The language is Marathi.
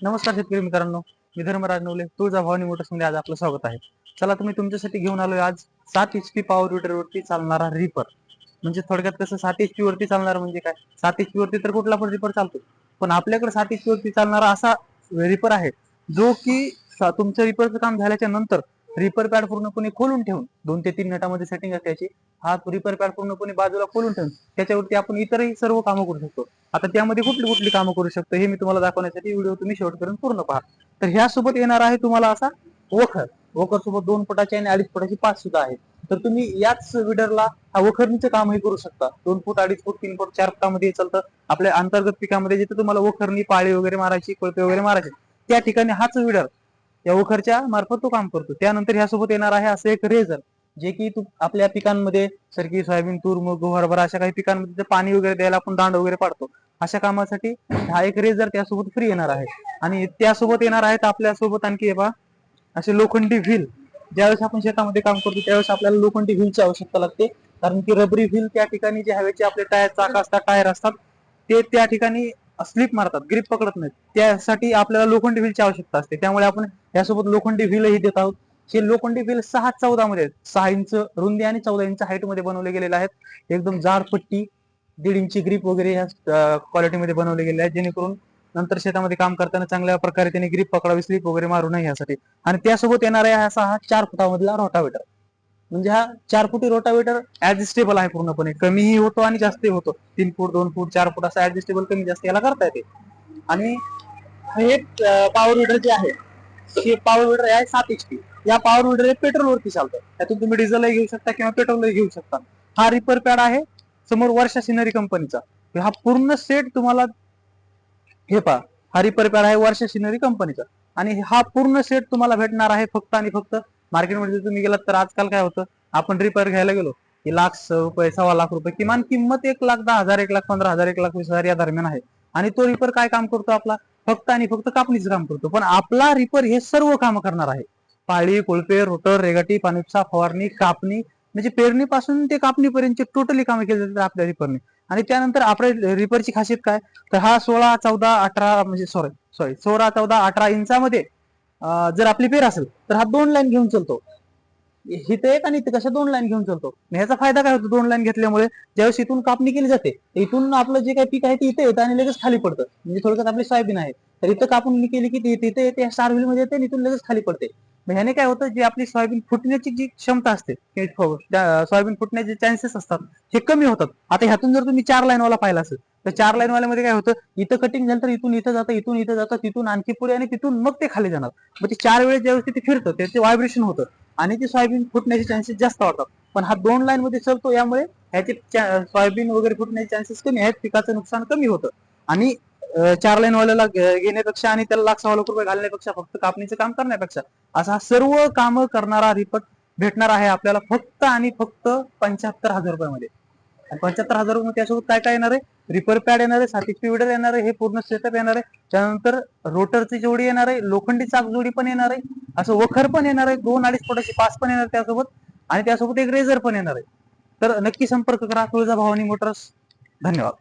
नमस्कार शेतकरी मित्रांनो मी धर्मराज नवले तुळजा भवानी मोटर्समध्ये आज आपलं स्वागत आहे. चला तुम्ही तुमच्यासाठी घेऊन आलोय आज सात एच पी पॉवर वरती चालणारा रिपर म्हणजे थोडक्यात कसं सात एच पी वरती चालणार म्हणजे काय? सात एच पी वरती तर कुठला पण रिपर चालतो पण आपल्याकडे सात एच पी वरती चालणारा असा रिपर आहे जो की तुमच्या रिपरचं काम झाल्याच्यानंतर रिपर पॅड पूर्णपणे खोलून ठेवून दोन ते तीन नटामध्ये सेटिंग असायची. हा रिपर पॅड पूर्णपणे बाजूला खोलून ठेवून त्याच्यावरती आपण इतरही सर्व कामं करू शकतो. आता त्यामध्ये कुठली कुठली कामं करू शकतो हे मी तुम्हाला दाखवण्यासाठी व्हिडिओ तुम्ही शेवटपर्यंत पूर्ण पहा. तर ह्या सोबत येणार आहे तुम्हाला असा वखर. वखर सोबत दोन फुटाची आणि अडीच फुटाची पाच सुद्धा आहे तर तुम्ही याच विडरला हा वखरणीचं कामही करू शकता. दोन फूट अडीच फूट तीन फूट चार फुटामध्ये चालतं. आपल्या अंतर्गत पिकामध्ये जिथे तुम्हाला वखरणी पाळी वगैरे मारायची कोळपे वगैरे मारायचे त्या ठिकाणी हाच विडर या वखरच्या मार्फत तो काम करतो. त्यानंतर ह्यासोबत येणार आहे असं एक रेझर जे की तू आपल्या पिकांमध्ये सरकी सोयाबीन तूर मूग हरभरा अशा काही पिकांमध्ये पाणी वगैरे द्यायला आपण दांड वगैरे पाडतो अशा कामासाठी हा एक रेझर त्यासोबत फ्री येणार आहे. आणि त्यासोबत येणार आहेत आपल्यासोबत आणखी हे पहा असे लोखंडी व्हील. ज्यावेळेस आपण शेतामध्ये काम करतो त्यावेळेस आपल्याला लोखंडी व्हीलची आवश्यकता लागते. कारण की रबरी व्हील त्या ठिकाणी जे हवेचे आपले टायर चाक असतात टायर असतात ते त्या ठिकाणी स्लिप मारतात ग्रीप पकडत नाहीत. त्यासाठी आपल्याला लोखंडी व्हीलची आवश्यकता असते. त्यामुळे आपण यासोबत लोखंडी व्हीलही देत आहोत. हे लोखंडी व्हील सहा चौदा मध्ये सहा इंच रुंदी आणि चौदा इंच हाईटमध्ये बनवले गेलेले आहेत. एकदम जाड पट्टी दीड इंची ग्रीप वगैरे ह्या क्वालिटीमध्ये बनवले गेले आहेत. जेणेकरून नंतर शेतामध्ये काम करताना चांगल्या प्रकारे त्यांनी ग्रीप पकडावी स्लिप वगैरे मारू नये यासाठी आणि त्यासोबत येणार हा सहा चार फुटामधला रोटावेटर म्हणजे हा चार फुटी रोटावेटर ऍडजस्टेबल आहे पूर्णपणे. कमीही होतो आणि जास्तही होतो. तीन फूट दोन फूट चार फूट असं ऍडजस्टेबल कमी जास्त याला करता येते. आणि हे पॉवर विडर जे आहे हे पॉवर विडर आहे सात एच पी या पॉवर विडर हे पेट्रोल वरती चालतं. त्यातून तुम्ही डिझेलही घेऊ शकता किंवा पेट्रोलही घेऊ शकता. हा रिपर पॅड आहे समोर वर्षा सिनरी कंपनीचा हा पूर्ण सेट तुम्हाला हे पहा हा रिपर पॅड आहे वर्षा सिनरी कंपनीचा आणि हा पूर्ण सेट तुम्हाला भेटणार आहे फक्त आणि फक्त मार्केटमध्ये तुम्ही गेलात तर आजकाल काय होतं? आपण रिपेअर घ्यायला गेलो की लाख रुपये सव्वा लाख रुपये किमान किंमत एक लाख दहा हजार एक लाख पंधरा हजार एक लाख वीस हजार या दरम्यान आहे. आणि तो रिपर काय काम करतो आपला? फक्त आणि फक्त कापणीचं काम करतो. पण आपला रिपर हे सर्व काम करणार आहे. पाळी कोळपे रोटर रेगाटी पाणीपसा फवारणी कापणी म्हणजे पेरणीपासून ते कापणीपर्यंत टोटली कामे केली जातात आपल्या रिपरने आणि त्यानंतर आपल्या रिपरची खासियत काय? तर हा सोळा चौदा अठरा म्हणजे सॉरी सॉरी सोळा चौदा अठरा इंचामध्ये जर आपली पेर असेल तर हा दोन लाईन घेऊन चलतो. इथे एक आणि इथे कशा दोन लाईन घेऊन चलतो? आणि ह्याचा फायदा काय होतो दोन लाईन घेतल्यामुळे? ज्यावेळेस इथून कापणी केली जाते इथून आपलं जे काही पीक आहे ते इथे येतं आणि लगेच खाली पडतं. म्हणजे थोडक्यात आपली सोयाबीन आहे. तर इथं कापून केली की तिथे येते स्टार व्हील मध्ये येते आणि इथून लगेच खाली पडते. ह्याने काय होतं जी आपली सोयाबीन फुटण्याची जी क्षमता असते सोयाबीन फुटण्याचे चान्सेस असतात हे कमी होतात. आता ह्यातून जर तुम्ही चार लाईनवाला पाहिला असेल तर चार लाईनवाल्यामध्ये काय होतं इथं कटिंग झालं तर इथून इथं जातं इथून इथं जातं तिथून आणखी पुढे आणि तिथून मग ते खाली जाणार. मग ते चार वेळेस ज्यावेळेस तिथे फिरतं त्याचे व्हायब्रेशन होतं. आणि ते सोयाबीन फुटण्याचे चान्सेस जास्त वाटतात पण हा दोन लाईन मध्ये सरतो यामुळे ह्याचे सोयाबीन वगैरे फुटण्याचे चान्सेस कमी आहेत पिकाचं नुकसान कमी होतं. आणि चार लाईन वाल्याला घेण्यापेक्षा आणि त्याला लाख सव्वा लाख रुपये घालण्यापेक्षा फक्त कापणीचं काम करण्यापेक्षा असा सर्व काम करणारा रिपट भेटणार आहे आपल्याला फक्त आणि फक्त पंच्याहत्तर हजार रुपयामध्ये. पंच्याहत्तर हजार रुपये त्यासोबत काय काय येणार आहे? रिपर पॅड येणार आहे सात पी विडर येणार आहे हे पूर्ण सेटअप येणार आहे. त्यानंतर रोटरची जोडी येणार आहे लोखंडी चाक जोडी पण येणार आहे असं वखर पण येणार आहे दोन अडीच फुटाची पास पण येणार त्यासोबत. आणि त्यासोबत एक रेझर पण येणार आहे. तर नक्की संपर्क करा तुळजा भवानी मोटर्स धन्यवाद.